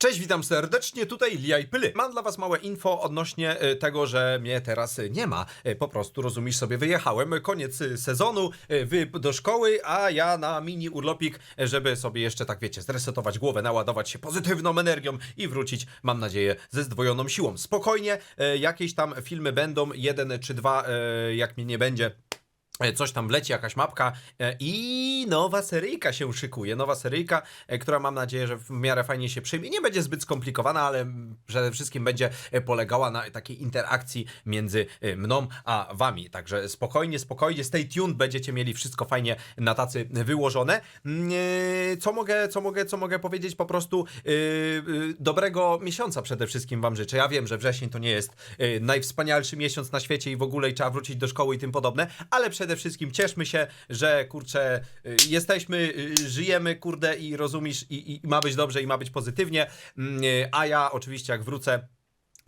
Cześć, witam serdecznie, tutaj Lia Pyly. Mam dla was małe info odnośnie e, tego, że mnie teraz e, nie ma. E, Po prostu, rozumiesz sobie, wyjechałem, koniec sezonu, wy do szkoły, a ja na mini urlopik, żeby sobie jeszcze, tak wiecie, zresetować głowę, naładować się pozytywną energią i wrócić, mam nadzieję, ze zdwojoną siłą. Spokojnie, jakieś tam filmy będą, jeden czy dwa, jak mnie nie będzie, Coś tam wleci, jakaś mapka e, i nowa seryjka się szykuje. Nowa seryjka, e, która mam nadzieję, że w miarę fajnie się przyjmie. Nie będzie zbyt skomplikowana, ale przede wszystkim będzie e, polegała na takiej interakcji między e, mną a wami. Także spokojnie, spokojnie, stay tuned, będziecie mieli wszystko fajnie na tacy wyłożone. Mm, e, Co mogę, co mogę, co mogę powiedzieć? Po prostu e, e, dobrego miesiąca przede wszystkim wam życzę. Ja wiem, że wrzesień to nie jest e, najwspanialszy miesiąc na świecie i w ogóle i trzeba wrócić do szkoły i tym podobne, ale przede wszystkim cieszmy się, że kurczę, y, jesteśmy, y, żyjemy, kurde, i rozumiesz, i, i ma być dobrze, i ma być pozytywnie. Mm, y, A ja oczywiście, jak wrócę.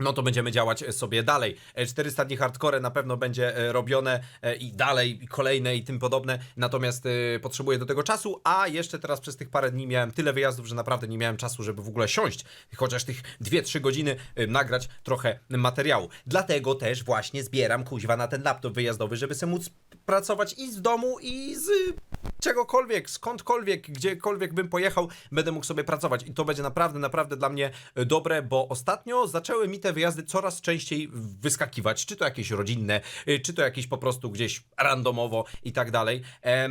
No to będziemy działać sobie dalej. E, 400 dni hardcore na pewno będzie e, robione e, i dalej, i kolejne i tym podobne. Natomiast e, potrzebuję do tego czasu, a jeszcze teraz przez tych parę dni miałem tyle wyjazdów, że naprawdę nie miałem czasu, żeby w ogóle siąść. Chociaż tych 2-3 godziny e, nagrać trochę materiału. Dlatego też właśnie zbieram kuźwa na ten laptop wyjazdowy, żeby sobie móc pracować i z domu, i z czegokolwiek, skądkolwiek, gdziekolwiek bym pojechał, będę mógł sobie pracować. I to będzie naprawdę, naprawdę dla mnie e, dobre, bo ostatnio zaczęły mi te wyjazdy coraz częściej wyskakiwać. Czy to jakieś rodzinne, e, czy to jakieś po prostu gdzieś randomowo i tak dalej. E,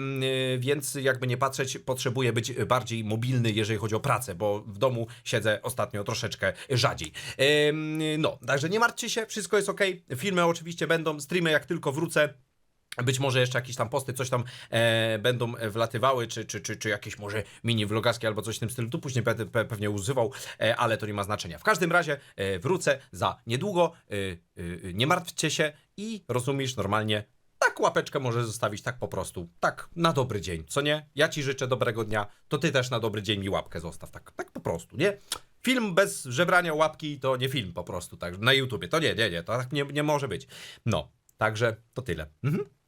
Więc jakby nie patrzeć, potrzebuję być bardziej mobilny, jeżeli chodzi o pracę, bo w domu siedzę ostatnio troszeczkę rzadziej. No, także nie martwcie się, wszystko jest ok. Filmy oczywiście będą, streamy jak tylko wrócę. Być może jeszcze jakieś tam posty, coś tam e, będą wlatywały, czy, czy, czy, czy jakieś może mini vlogaski albo coś w tym stylu. Tu później pe, pe, pewnie używał, e, ale to nie ma znaczenia. W każdym razie e, wrócę za niedługo. E, e, nie martwcie się i rozumiesz normalnie. Tak łapeczkę możesz zostawić tak po prostu. Tak, na dobry dzień, co nie? Ja ci życzę dobrego dnia, to ty też na dobry dzień mi łapkę zostaw. Tak, tak po prostu, nie? Film bez żebrania łapki to nie film po prostu, tak, na YouTubie. To nie, nie, nie, to tak nie, nie może być. No, także to tyle. Mhm.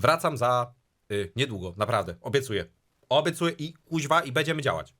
Wracam za y, niedługo, naprawdę, obiecuję. Obiecuję i kuźwa i będziemy działać.